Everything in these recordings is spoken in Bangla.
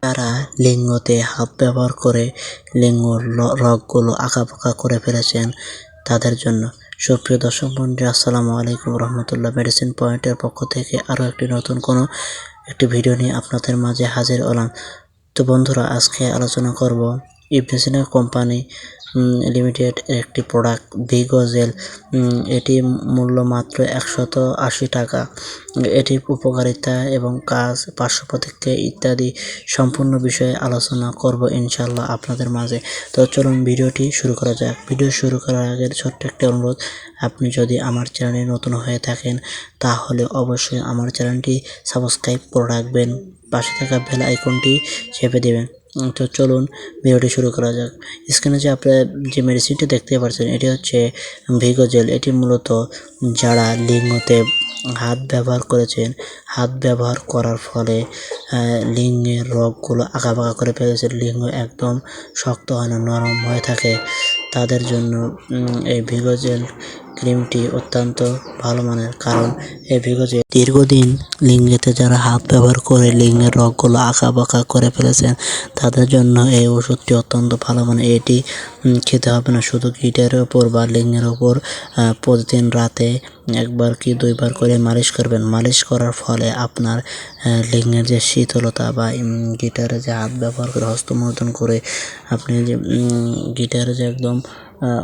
তারা লিঙ্গতে হাত ব্যবহার করে লিঙ্গর ল- রগগুলো আঁকাবাঁকা করে ফেলেছেন তাদের জন্য। সুপ্রিয় দর্শক বন্ধু আসসালামু আলাইকুম রহমতুল্লাহ মেডিসিন পয়েন্টের পক্ষ থেকে আরও একটি নতুন কোনো একটি ভিডিও নিয়ে আপনাদের মাঝে হাজির হলাম। তো বন্ধুরা, আজকে আলোচনা করব ইবনেসিনা কোম্পানি লিমিটেড একটি প্রোডাক্ট ভিগোজেল এটি মূল্য মাত্র একশত আশি টাকা। এটির উপকারিতা এবং কাজ পার্শ্ব প্রতিক্রিয়া ইত্যাদি সম্পূর্ণ বিষয়ে আলোচনা করব ইনশাল্লাহ আপনাদের মাঝে। তো চলুন ভিডিওটি শুরু করা যাক। ভিডিও শুরু করার আগে ছোট্ট একটি অনুরোধ আপনি যদি আমার চ্যানেলে নতুন হয়ে থাকেন তাহলে অবশ্যই আমার চ্যানেলটি সাবস্ক্রাইব করে রাখবেন। পাশে থাকা বেল আইকনটি চেপে দেবেন। উম, তো চলুন ভিডিওটি শুরু করা যাক। স্ক্রিনে যে আপনারা যে মেডিসিনটি দেখতে পাচ্ছেন এটি হচ্ছে ভিগোজেল এটি মূলত যারা লিঙ্গতে হাত ব্যবহার করেছেন, হাত ব্যবহার করার ফলে লিঙ্গের রগগুলো আঁকাবাঁকা করে ফেলেছে। লিঙ্গ একদম শক্ত হয় না, নরম হয়ে থাকে। তাদের জন্য এই ভিগোজেল ক্রিমটি অত্যন্ত ভালো মানের, কারণ এই ভিগোজেল দীর্ঘদিন লিঙ্গেতে যারা হাত ব্যবহার করে লিঙ্গের রগগুলো আঁকা বাঁকা করে ফেলেছেন, তাদের জন্য এই ওষুধটি অত্যন্ত ভালো মানে এটি খেতে হবে না, শুধু গিটারের ওপর বা লিঙ্গের ওপর প্রতিদিন রাতে একবার কি দুইবার করে মালিশ করবেন। মালিশ করার ফলে আপনার লিঙ্গের যে শীতলতা বা গিটারে যে হাত ব্যবহার করে হস্তমর্দন করে আপনি যে গিটারে যে একদম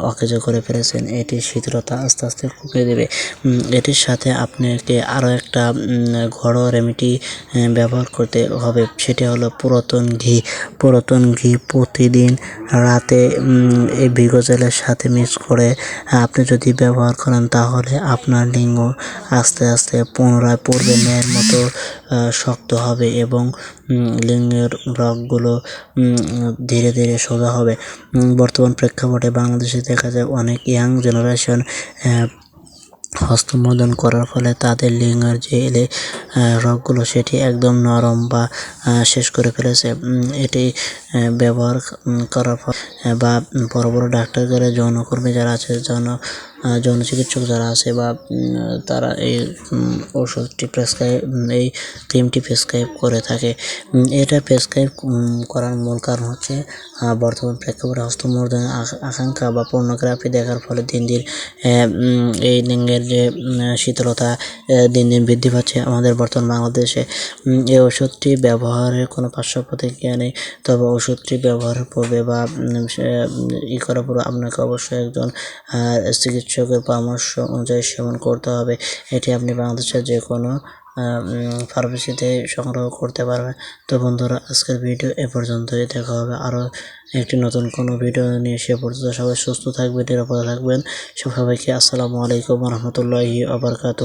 অকেজ করে ফেলেছেন। এটি শীতলতা আস্তে আস্তে কমিয়ে দেবে। এটির সাথে আপনাকে আরও একটা ঘরোয়া রেমেডি ব্যবহার করতে হবে। সেটি হলো পুরাতন ঘি। পুরাতন ঘি প্রতিদিন রাতে এই ভিগোজেলের সাথে মিক্স করে আপনি যদি ব্যবহার করেন তাহলে আপনার লিঙ্গ আস্তে আস্তে পুনরায় পূর্বে ন্যায়ের মতো শক্ত হবে এবং লিঙ্গের উম, ধীরে ধীরে সোজা হবে। বর্তমান প্রেক্ষাপটে বাংলাদেশে দেখা যায় অনেক ইয়াং জেনারেশন হস্তমোদন করার ফলে তাদের লিঙ্গের যে রগগুলো সেটি একদম নরম বা শেষ করে ফেলেছে। এটি ব্যবহার করার ফল বা বড় বড় ডাক্তার যারা যৌনকর্মী যারা আছে যৌন যৌন চিকিৎসক যারা আছে বা তারা এই ওষুধটি প্রেসক্রাইব এই ক্রিমটি প্রেসক্রাইব করে থাকে। এটা প্রেসক্রাইব করার মূল কারণ হচ্ছে বর্তমান প্রেক্ষাপটে হস্তমর্দনের আকাঙ্ক্ষা বা পর্নোগ্রাফি দেখার ফলে দিন দিন এই লিঙ্গের যে শীতলতা দিন দিন বৃদ্ধি পাচ্ছে আমাদের বর্তমান বাংলাদেশে। এই ওষুধটি ব্যবহারের কোনো পার্শ্ব প্রতিক্রিয়া নেই তবে ওষুধটি ব্যবহারের পূর্বে বা ই করার পূর্বে আপনাকে অবশ্যই একজন আহ, চিকিৎসকের পরামর্শ অনুযায়ী সেবন করতে হবে। এটি আপনি বাংলাদেশের যে কোনো ফার্মেসিতে সংগ্রহ করতে পারবেন। তো বন্ধুরা, আজকের ভিডিও এ পর্যন্তই। দেখা হবে আরও একটি নতুন কোনো ভিডিও নিয়ে। সে পর্যন্ত সবাই সুস্থ থাকবেন, নিরাপদে থাকবেন। সবাইকে আসসালামু আলাইকুম রহমতুল্লাহি আবরকাত